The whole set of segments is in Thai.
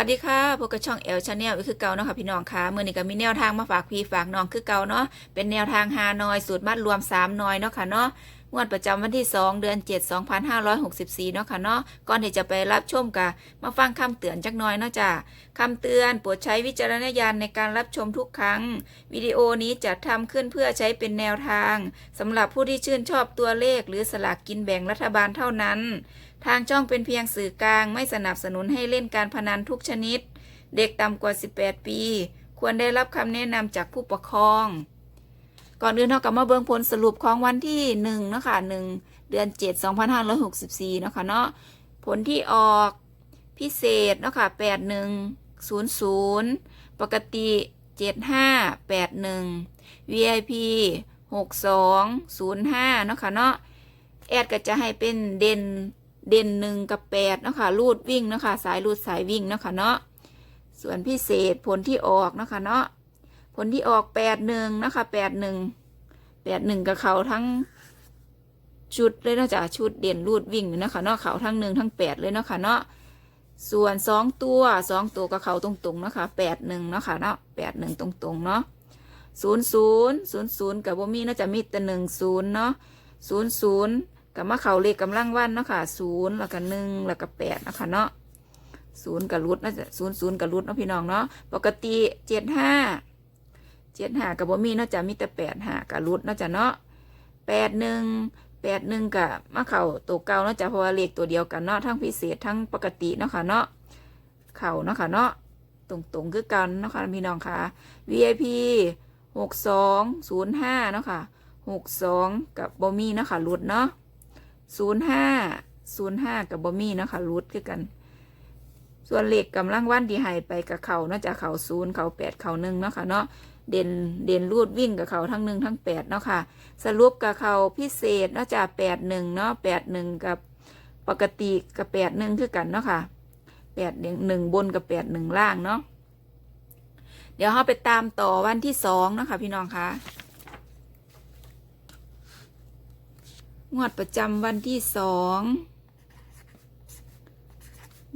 วัสดีค่ะพบกับช่องเอลชาแนลอีกคือเก่าเนาะค่ะพี่น้องค่ะเมื่อนี้ก็มีแนวทางมาฝากพี่ฝากน้องคือเก่าเนาะเป็นแนวทางฮานอยสูตรมัดรวม3นอยเนาะค่ะเนาะ งวดประจำวันที่ 2 เดือน 7 2564 เนาะค่ะเนาะก่อนที่จะไปรับชมกะมาฟังคำเตือนจักหน่อยเนาะจ้ะคำเตือนโปรดใช้วิจารณญาณในการรับชมทุกครั้ง วิดีโอนี้จะทำขึ้นเพื่อใช้เป็นแนวทางสำหรับผู้ที่ชื่นชอบตัวเลข หรือสลากกินแบ่งรัฐบาลเท่านั้น ทางช่องเป็นเพียงสื่อกลาง ไม่สนับสนุนให้เล่นการพนันทุกชนิด เด็กต่ำกว่า 18 ปี ควรได้รับคำแนะนำจากผู้ปกครอง ก่อนอื่นเรากลับมาเบิ่งผลสรุปของวันที่1เนาะค่ะ1เดือน 7 2564เนาะค่ะเนาะผลที่ออกพิเศษเนาะค่ะ8100 ปกติ 7581 VIP 6205เนาะค่ะเนาะแอดก็จะให้เป็นเด่นเด่นหนึ่งกับแปดเนาะคะรูดวิ่งเนาะคะสายรูดสายวิ่งเนาะคะเนาะส่วนพิเศษผลที่ออกเนาะคะเนาะ ผลที่ออกแปดหนึ่งนะคะแปดหนึ่งแปดหนึ่งกับเขาทั้งชุดเลยนะจ้ะชุดเด่นรูดวิ่งเนะคะเนาะเขาทั้งหนึ่งทั้งแปดเลยเนาะคะเนาะส่วนสองตัวสองตัวกับเขาตรงๆนะคะแปดหนึ่งเนาะคะเนาะแปดหนึ่งตรงๆเนาะศูนย์ศูนย์ศูนย์ศูนย์กับบ่มีเนาจะมีแต่หนึ่งศูนย์เนาะศูนย์ศูนย์กับมาเขาเลขกำลังวันเนาะค่ะศูนย์แล้วก็หนึ่งแล้วก็แปดเนาะคะเนาะศูนย์กับรุดนะจ๊ะศูนย์ศูนย์กับรุดเนาะพี่น้องเนาะปกติเจ็ดห้า เจ็ดห้ากับบ่มีนาะจะมีแต่แปดห้ากับรุดนาะจ๊ะเนาะแปดหนึ่งแปดหนึ่งกับมาเข่าตัวเก่าเนาะจ๊ะเพราะว่าเลขตัวเดียวกันเนาะทั้งพิเศษทั้งปกติเนาะค่ะเนาะเข่าเนาะค่ะเนาะตรงตรงๆคือกันเนาะค่ะพี่น้องค่ะ VIP หกสองศูนย์ห้าเนาะค่ะหกสองกับบ่มีเนาะค่ะรุดเนาะศูนย์ห้าศูนย์ห้ากับบอมี่เนาะคะรูทคือกัน ส่วนเหล็กกำลังวันที่หายไปกับเขาเนาะจากเขาศูนย์เขาแปดเขาหนึ่งเนาะค่ะเนาะเด่นเด่นรูดวิ่งกับเขาทั้งหนึ่งทั้งแปดเนาะค่ะ สรุปกับเขาพิเศษเนาะจากแปดหนึ่งเนาะแปดหนึ่งกับปกติกับแปดหนึ่งคือกันเนาะค่ะแปดหนึ่งบนกับแปดหนึ่งล่างเนาะเดี๋ยวเราไปตามต่อวันที่สองนะคะพี่น้องคะงวดประจำวันที่สอง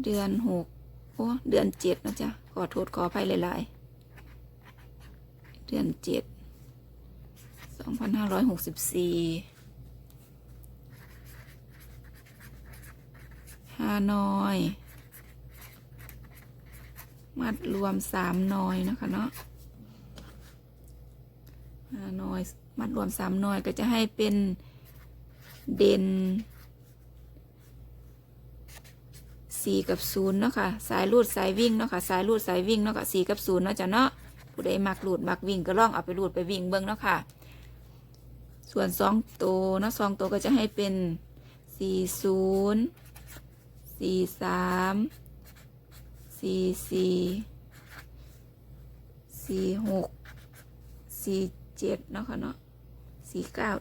เดือนหก โอ้เดือนเจ็ดนะจ๊ะขอโทษขออภัยหลายๆ เดือนเจ็ดสองพันห้าร้อยหกสิบสี่ฮานอย มัดรวมสามนอยนะคะเนาะฮานอย มัดรวมสามนอยก็จะให้เป็นเด่น สี่กับศูนย์เนาะค่ะสายรูดสายวิ่งเนาะค่ะสายรูดสายวิ่งเนาะค่ะสี่กับศูนย์เนาะจ้ะเนาะผู้ใดมักรูดมักวิ่งก็ลองเอาไปรูดไปวิ่งเบิ้งเนาะค่ะ ส่วนสองตัวเนาะสองตัวก็จะให้เป็นสี่ศูนย์สี่สามสี่สี่สี่หกสี่เจ็ดเนาะค่ะเนาะสี่เก้า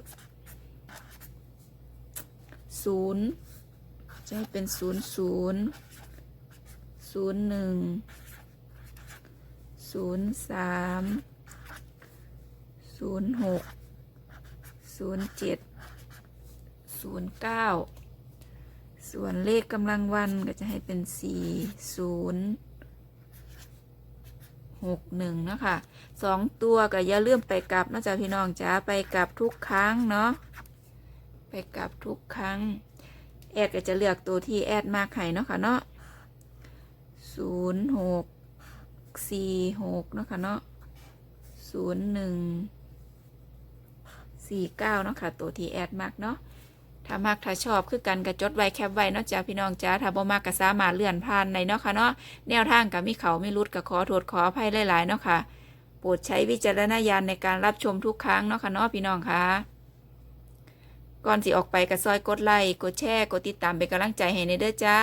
ศูนย์ จะให้เป็นศูนย์ศูนย์ศูนย์หนึ่งศูนย์สามศูนย์หกศูนย์เจ็ดศูนย์เก้าส่วนเลขกำลังวันก็จะให้เป็นสี่ศูนย์หกหนึ่งนะคะสองตัวก็อย่าลืมไปกลับนะจ๊ะพี่น้องจ้าไปกลับทุกครั้งเนาะไปกลับทุกครั้ง แอดก็จะเลือกตัวที่แอดมากให้เนาะค่ะเนาะศูนย์หกสี่หกเนาะค่ะเนาะศูนย์หนึ่งสี่เก้าเนาะค่ะ ตัวที่แอดมากเนาะถ้ามากถ้าชอบคือกันกระจดไว้แคปไว้เนาะจ้าพี่น้องจ้าถ้าบ่มากก็สามารถเลื่อนผ่านในเนาะค่ะเนาะแนวทางกับมีเขาไม่รุดก็ขอโทษขออภัยหลายๆเนาะค่ะโปรดใช้วิจารณญาณในการรับชมทุกครั้งเนาะค่ะเนาะพี่น้องค่ะ ก่อนสิออกไปก็ซอยกดไลค์กดแชร์กดติดตามเป็นกำลังใจให้ในเด้อจ้า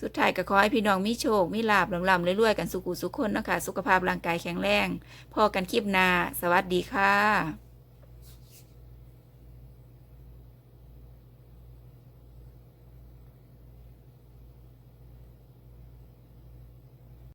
สุดท้ายก็ขอให้พี่น้องมีโชค มีลาบลำลำเรื่อยๆกันสุขุสุขคนนะคะ สุขภาพร่างกายแข็งแรง พอกันคลิปหน้าสวัสดีค่ะ